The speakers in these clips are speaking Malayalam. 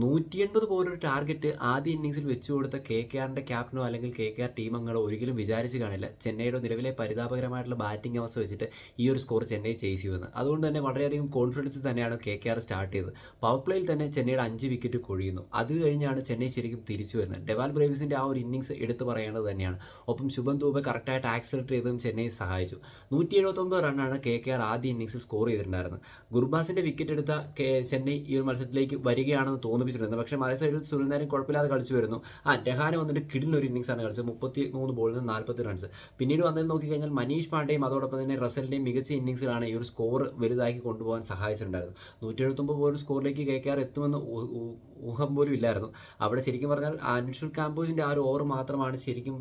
നൂറ്റി എൺപത് പോലൊരു ടാർഗറ്റ് ആദ്യ ഇന്നിങ്സിൽ വെച്ചു കൊടുത്ത കെ കെ ആറിന്റെ ക്യാപ്റ്റനോ അല്ലെങ്കിൽ കെ കെ ആർ ടീം അംഗങ്ങളോ ഒരിക്കലും വിചാരിച്ച് കാണില്ല. ചെന്നൈയുടെ നിലവിലെ പരിതാപകരമായിട്ടുള്ള ബാറ്റിംഗ് അവസ്ഥ വെച്ചിട്ട് ഈ ഒരു സ്കോർ ചെന്നൈ ചേസ് ചെയ്യുന്നത് അതുകൊണ്ട് തന്നെ വളരെയധികം കോൺഫിഡൻസ് തന്നെയാണ് കെ കെ ആർ സ്റ്റാർട്ട് ചെയ്തത് പവർ പ്ലേയിൽ തന്നെ ചെന്നൈയുടെ അഞ്ച് വിക്കറ്റ് കൊഴിയുന്നു. അത് കഴിഞ്ഞാണ് ചെന്നൈ ശരിക്കും തിരിച്ചു വരുന്നത്. ഡെവാൽ ബ്രേവിസിന്റെ ആ ഒരു ഇന്നിങ്സ് എടുത്തു പറയേണ്ടത് തന്നെയാണ്. ഒപ്പം ശുഭം ദൂബെ കറക്റ്റായിട്ട് ആക്സിലറേറ്റ് ചെയ്തതും ചെന്നൈ സഹായിച്ചു. നൂറ്റി എഴുപത്തൊമ്പത് റണ്ണാണ് കെ കെ ആർ ആദ്യ ഇന്നിങ്സിൽ സ്കോർ ചെയ്തിട്ടുണ്ടായിരുന്നത്. ഗുർബാസിന്റെ വിക്കറ്റ് എടുത്ത ചെന്നൈ ഈ ഒരു മത്സരത്തിലേക്ക് വരികയാണെന്ന് തോന്നിപ്പിച്ചിട്ടുണ്ട് പക്ഷേ മറേ സൈഡിൽ സുനിൽനാരും കുഴപ്പമില്ലാതെ കളിച്ചു വരുന്നു. ആ ഡെഹാനെ വന്നിട്ട് കിടിലൊരു ഒരു ആണ് കളിച്ചത്. മുപ്പത്തി മൂന്ന് ബോളിൽ നിന്ന് നാൽപ്പത്തി റൺസ് പിന്നീട് വന്നതിൽ നോക്കിക്കഴിഞ്ഞാൽ മനീഷ് പാണ്ഡെയും അതോടൊപ്പം തന്നെ റസലിന്റെയും മികച്ച ഇന്നിങ്സിലാണ് ഈ ഒരു സ്കോർ വലുതാക്കി കൊണ്ടുപോകാൻ സഹായിച്ചിട്ടുണ്ടായിരുന്നു നൂറ്റി എഴുപത്തൊമ്പത് പോലും സ്കോറിലേക്ക് കേൾക്കാർ എത്തുമെന്ന് ഊഹം പോലും ഇല്ലായിരുന്നു. അവിടെ ശരിക്കും പറഞ്ഞാൽ അൻഷുൽ കാമ്പോജിന്റെ ആ ഒരു ഓവർ മാത്രമാണ് ശരിക്കും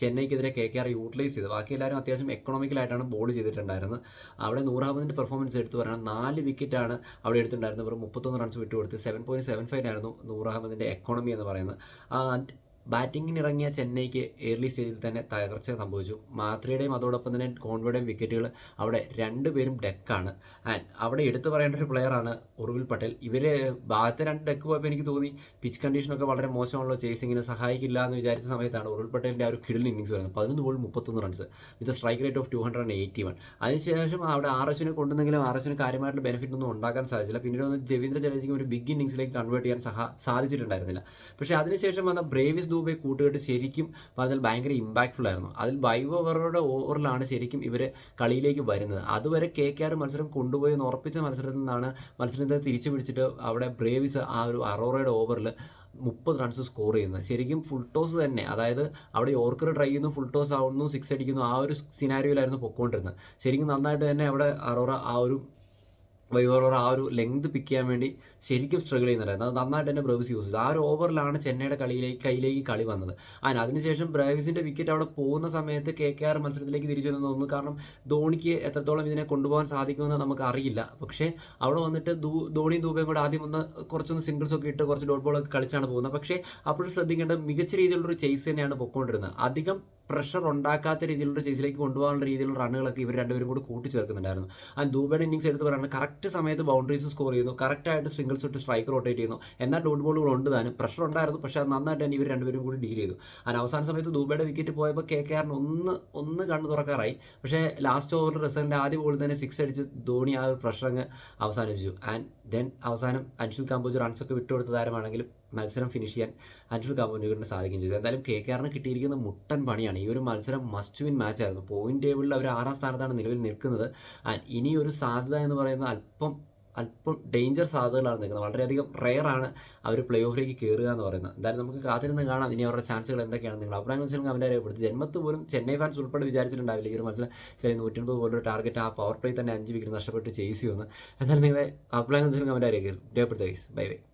ചെന്നൈക്കെതിരെ കെ കെ ആർ യൂട്ടിലൈസ് ചെയ്ത്. ബാക്കി എല്ലാവരും അത്യാവശ്യം എക്കണോമിക്കലായിട്ടാണ് ബോൾ ചെയ്തിട്ടുണ്ടായിരുന്നത്. അവിടെ നൂറാമതിന്റെ പെർഫോമൻസ് എടുത്തു പറയണം. നാല് വിക്കറ്റാണ് അവിടെ എടുത്തിട്ടുണ്ടായിരുന്നത്. വെറും മുപ്പത്തൊന്ന് റൺസ് വിട്ടുകൊടുത്ത് സെവൻ പോയിന്റ് സെവൻ ഫൈവ് ആയിരുന്നു നൂറാമതിന്റെ എക്കോണമി എന്ന് പറയുന്നത്. ആ, ബാറ്റിങ്ങിന് ഇറങ്ങിയ ചെന്നൈക്ക് ഏർലി സ്റ്റേജിൽ തന്നെ തകർച്ച സംഭവിച്ചു. മാത്രയുടെയും അതോടൊപ്പം തന്നെ കോൺവയുടെയും വിക്കറ്റുകൾ അവിടെ രണ്ടുപേരും ഡെക്കാണ് ആൻഡ് അവിടെ എടുത്തു പറയേണ്ട ഒരു പ്ലെയറാണ് ഉറുവിൽ പട്ടേൽ. ഇവർ ഭാഗത്തെ രണ്ട് ഡെക്ക് പോയപ്പോൾ എനിക്ക് തോന്നി പിച്ച് കണ്ടീഷനൊക്കെ വളരെ മോശമാണല്ലോ. ചേസിങ്ങിനെ സഹായിക്കില്ല എന്ന് വിചാരിച്ച സമയത്താണ് ഉറുവിൽ പട്ടേലിന്റെ ആ ഒരു കിടിൽ ഇന്നിങ്സ് വരുന്നത്. പതിനൊന്ന് ബോൾ മുപ്പത്തൊന്ന് runs with strike rate of two hundred and eighty one അതിനുശേഷം അവിടെ ആർ എസിനെ കൊണ്ടുവന്നെങ്കിലും ആർ എസിന് കാര്യമായിട്ടുള്ള ബെനിഫിറ്റ് ഒന്നും ഉണ്ടാക്കാൻ സാധിച്ചില്ല. പിന്നീട് ഒന്ന് ജവീന്ദ്ര ജഡേജയ്ക്ക് ഒരു ബിഗ് ഇന്നിങ്സിലേക്ക് കൺവേർട്ട് ചെയ്യാൻ സഹ സാധിച്ചിട്ടുണ്ടായിരുന്നില്ല. പക്ഷേ അതിനുശേഷം വന്ന ബ്രേവിസ് ദൂബെ കൂട്ടുകെട്ട് ശരിക്കും പറഞ്ഞാൽ ഭയങ്കര ഇമ്പാക്ട്ഫുൾ ആയിരുന്നു. അതിൽ വൈവ് ഓവറുടെ ഓവറിലാണ് ശരിക്കും ഇവർ കളിയിലേക്ക് വരുന്നത്. അതുവരെ കെ കെ ആർ മത്സരം കൊണ്ടുപോയി എന്ന് ഉറപ്പിച്ച മത്സരത്തിൽ നിന്നാണ് മത്സരത്തെ തിരിച്ചു പിടിച്ചിട്ട് അവിടെ ബ്രേവിസ് ആ ഒരു അറോറയുടെ ഓവറിൽ മുപ്പത് റൺസ് സ്കോർ ചെയ്യുന്നത്. ശരിക്കും ഫുൾ ടോസ് തന്നെ. അതായത് അവിടെ യോർക്കർ ട്രൈ ചെയ്യുന്നു ഫുൾ ടോസ് ആവുന്നു സിക്സ് അടിക്കുന്നു ആ ഒരു സിനാരിയോയിലായിരുന്നു പൊക്കോണ്ടിരുന്നത്. ശരിക്കും നന്നായിട്ട് തന്നെ അവിടെ അറോറ ആ ഒരു വൈവറോർ ആ ഒരു ലെങ്ത് പിക്ക് ചെയ്യാൻ വേണ്ടി ശരിക്കും സ്ട്രഗിൾ ചെയ്യുന്നുണ്ടായിരുന്നു. അത് നന്നായിട്ട് തന്നെ ബ്രേവിസ് യൂസ് ചെയ്തു. ആ ഒരു ഓവറിലാണ് ചെന്നൈയുടെ കളിയിലേക്ക് കയ്യിലേക്ക് കളി വന്നത്. അതിന് അതിനുശേഷം ബ്രേവിസിന്റെ വിക്കറ്റ് അവിടെ പോകുന്ന സമയത്ത് കെ കെ ആർ മത്സരത്തിലേക്ക് തിരിച്ചു വന്നു തോന്നുന്നു. കാരണം ധോണിക്ക് എത്രത്തോളം ഇതിനെ കൊണ്ടുപോകാൻ സാധിക്കുമെന്ന് നമുക്ക് അറിയില്ല പക്ഷേ അവിടെ വന്നിട്ട് ധോണിയും ദൂബയും കൂടെ ആദ്യം ഒന്ന് കുറച്ചൊന്ന് സിംഗിൾസ് ഒക്കെ ഇട്ട് കുറച്ച് ഡോട്ട് ബോളൊക്കെ കളിച്ചാണ് പോകുന്നത്. പക്ഷേ അപ്പോഴും ശ്രദ്ധിക്കേണ്ടത് മികച്ച രീതിയിലുള്ളൊരു ചേസ് തന്നെയാണ് പൊക്കോണ്ടിരുന്നത്. അധികം പ്രഷർ ഉണ്ടാക്കാത്ത രീതിയിലുള്ള ചേസിലേക്ക് കൊണ്ടുപോകാനുള്ള രീതിയിലുള്ള റണ്ണുകളൊക്കെ ഇവർ രണ്ടുപേരും കൂടി കൂട്ടിച്ചേർക്കുന്നുണ്ടായിരുന്നു. ആൻഡ് ദൂബയുടെ ഇന്നിങ്സ് എടുത്ത് പറയുന്നത് കറക്റ്റ് സമയത്ത് ബൗണ്ടറീസ് സ്കോർ ചെയ്യുന്നു കറക്റ്റായിട്ട് സിംഗിൾസ് ഇട്ട് സ്ട്രൈക്ക് റൊട്ടേറ്റ് ചെയ്യുന്നു. എന്നാൽ ഡോട്ട് ബോളുകൾ ഉണ്ട് താനും. പ്രഷർ ഉണ്ടായിരുന്നു പക്ഷേ അത് നന്നായിട്ട് തന്നെ ഇവർ രണ്ടുപേരും കൂടി ഡീൽ ചെയ്തു. അതിന് അവസാന സമയത്ത് ദൂബയുടെ വിക്കറ്റ് പോയപ്പോൾ കെ കെ ആറിന് ഒന്ന് ഒന്ന് കണ്ണ് തുറക്കാറായി. പക്ഷേ ലാസ്റ്റ് ഓവറിൽ റിസൾട്ടിന്റെ ആദ്യ ബോളിൽ തന്നെ സിക്സ് അടിച്ച് ധോണി ആ ഒരു പ്രഷർ അങ്ങ് അവസാനിപ്പിച്ചു. ആൻഡ് ദെൻ അവസാനം അൻഷുൽ കാമ്പോജ് റൺസൊക്കെ വിട്ടുകൊടുത്ത താരമാണെങ്കിലും മത്സരം ഫിനിഷ് ചെയ്യാൻ അൻഷുൽ കാമ്പോജിന് സാധിക്കുകയും ചെയ്തു. എന്തായാലും കെ കെ ആറിന് കിട്ടിയിരിക്കുന്ന മുട്ടൻ പണിയാണ് ഈ ഒരു മത്സരം മസ്റ്റ് വിൻ മാച്ച് ആയിരുന്നു. പോയിന്റ് ടേബിളിൽ അവർ ആറാം സ്ഥാനത്താണ് നിലവിൽ നിൽക്കുന്നത്. ആൻഡ് ഇനി ഒരു സാധ്യത എന്ന് പറയുന്നത് അല്പം അല്പം ഡേഞ്ചർ സാധ്യതകളാണ് നിൽക്കുന്നത്. വളരെയധികം റെയർ ആണ് അവർ പ്ലേ ഓഫിലേക്ക് കയറുക എന്ന് പറയുന്നത്. എന്തായാലും നമുക്ക് കാത്തിരുന്ന് കാണാം. ഇനി അവരുടെ ചാൻസുകൾ എന്തൊക്കെയാണ് നിങ്ങൾ അഭിപ്രായം വെച്ചാൽ അവന്റെ രേഖപ്പെടുത്തി. ജന്മത്ത് പോലും ചെന്നൈ ഫാൻസ് ഉൾപ്പെടെ വിചാരിച്ചിട്ടുണ്ടാവില്ല. ഈ ഒരു മത്സരം ചെറിയ നൂറ്റൻപത് പോലൊരു ടാർഗറ്റ് ആ പവർ പ്ലേ തന്നെ അഞ്ച് വിക്കറ്റ് നഷ്ടപ്പെട്ട് ചെയ്സ് ചെയ്യുമെന്ന്. എന്തായാലും നിങ്ങളെ അഭിപ്രായം വെച്ചാൽ അവന്റെ രേഖപ്പെടുത്തുക. Bye bye